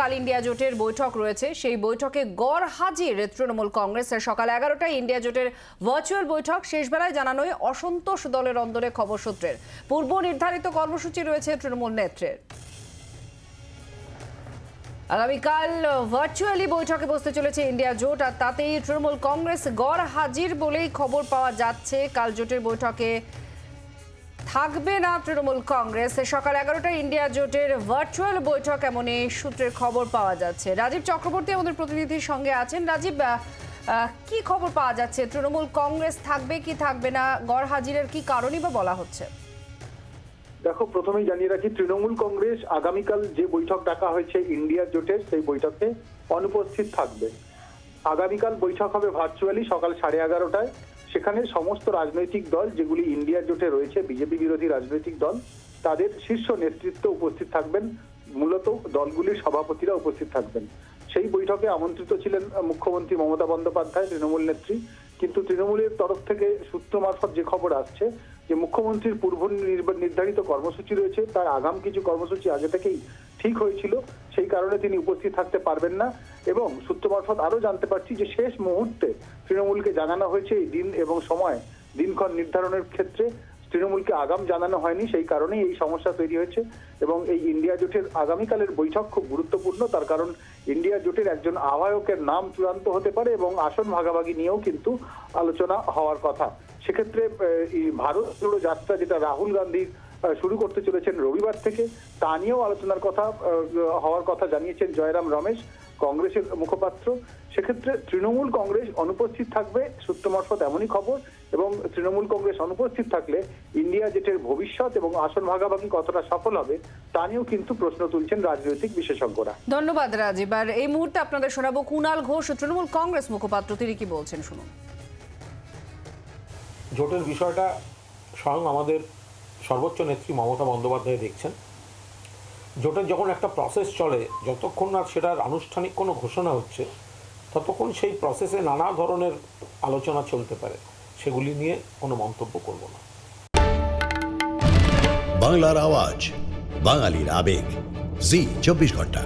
কাল ইন্ডিয়া জোটের বৈঠক রয়েছে। সেই বৈঠকে গড় হাজির তৃণমূল কংগ্রেসের সকাল এগারোটায় ইন্ডিয়া জোটের ভার্চুয়াল বৈঠক। শেষবেলায় জানানোয় অসন্তোষ দলের অন্দরে খবর সূত্রের। পূর্ব নির্ধারিত কর্মসূচি রয়েছে তৃণমূল নেত্রের। আগামীকাল ভার্চুয়ালি বৈঠকে বসতে চলেছে ইন্ডিয়া জোট আর তাতেই তৃণমূল কংগ্রেস গড় হাজির বলেই খবর পাওয়া যাচ্ছে। কাল জোটের বৈঠকে থাকবে না তৃণমূল কংগ্রেস। সকাল এগারোটায় ইন্ডিয়া জোটের ভার্চুয়াল বৈঠক এমনই সূত্রের খবর পাওয়া যাচ্ছে। রাজীব চক্রবর্তী আমাদের প্রতিনিধির সঙ্গে আছেন। রাজীব কি খবর পাওয়া যাচ্ছে? তৃণমূল কংগ্রেস থাকবে কি থাকবে না? গড় হাজিরের কি কারণই বা বলা হচ্ছে? দেখো, প্রথমেই জানিয়ে রাখি, তৃণমূল কংগ্রেস আগামীকাল যে বৈঠক ডাকা হয়েছে ইন্ডিয়া জোটের, সেই বৈঠকে অনুপস্থিত থাকবে। আগামীকাল বৈঠক হবে ভার্চুয়ালি সকাল সাড়ে এগারোটায়। সেখানে সমস্ত রাজনৈতিক দল যেগুলি ইন্ডিয়া জোটে রয়েছে, বিজেপি বিরোধী রাজনৈতিক দল, তাদের শীর্ষ নেতৃত্ব উপস্থিত থাকবেন। মূলত দলগুলির সভাপতিরা উপস্থিত থাকবেন। সেই বৈঠকে আমন্ত্রিত ছিলেন মুখ্যমন্ত্রী মমতা বন্দ্যোপাধ্যায়, তৃণমূল নেত্রী। কিন্তু তৃণমূলের তরফ থেকে সূত্র মারফত যে খবর আসছে, যে মুখ্যমন্ত্রীর পূর্ব নির্ধারিত কর্মসূচি রয়েছে, তার আগাম কিছু কর্মসূচি আগে থেকেই ঠিক হয়েছিল। সেই কারণে তিনি উপস্থিত থাকতে পারবেন না। এবং সূত্র মারফত আরও জানতে পারছি যে শেষ মুহূর্তে তৃণমূলকে জানানো হয়েছে এই দিন এবং সময়। দিনক্ষণ নির্ধারণের ক্ষেত্রে তৃণমূলকে আগাম জানানো হয়নি সেই কারণেই এই সমস্যা তৈরি হয়েছে এবং এই ইন্ডিয়া জোটের আগামীকালের বৈঠক খুব গুরুত্বপূর্ণ। তার কারণ ইন্ডিয়া জোটের একজন আহ্বায়কের নাম চূড়ান্ত হতে পারে এবং আসন ভাগাভাগি নিয়েও কিন্তু আলোচনা হওয়ার কথা। সেক্ষেত্রে ভারত জোড়ো যাত্রা যেটা রাহুল গান্ধী আহ, শুরু করতে চলেছেন রবিবার থেকে। তা নিয়েও আলোচনার কথা হওয়ার কথা জানিয়েছেন জয়রাম রমেশ কংগ্রেসের মুখপাত্র। সেক্ষেত্রে তৃণমূল কংগ্রেস অনুপস্থিত থাকবে সূত্র মারফত এমনই খবর এবং তৃণমূল কংগ্রেস অনুপস্থিত থাকলে ইন্ডিয়া জেটের ভবিষ্যৎ এবং আসন ভাগাভাগি কতটা সফল হবে তা নিয়েও কিন্তু প্রশ্ন তুলছেন রাজনৈতিক বিশেষজ্ঞরা। ধন্যবাদ রাজীব। আর এই মুহূর্তে আপনাদের শোনাবো কুণাল ঘোষ তৃণমূল কংগ্রেস মুখপাত্র। তিনি কি বলছেন শুনুন। জোটের বিষয়টা স্বয়ং আমাদের সর্বোচ্চ নেত্রী মমতা বন্দ্যোপাধ্যায় দেখছেন। জোটের যখন একটা প্রসেস চলে, যতক্ষণ না সেটার আনুষ্ঠানিক কোনো ঘোষণা হচ্ছে, ততক্ষণ সেই প্রসেসে নানা ধরনের আলোচনা চলতে পারে। সেগুলি নিয়ে কোনো মন্তব্য করব না। বাংলার আওয়াজ, বাঙালির আবেগ। জি, চব্বিশ ঘণ্টা।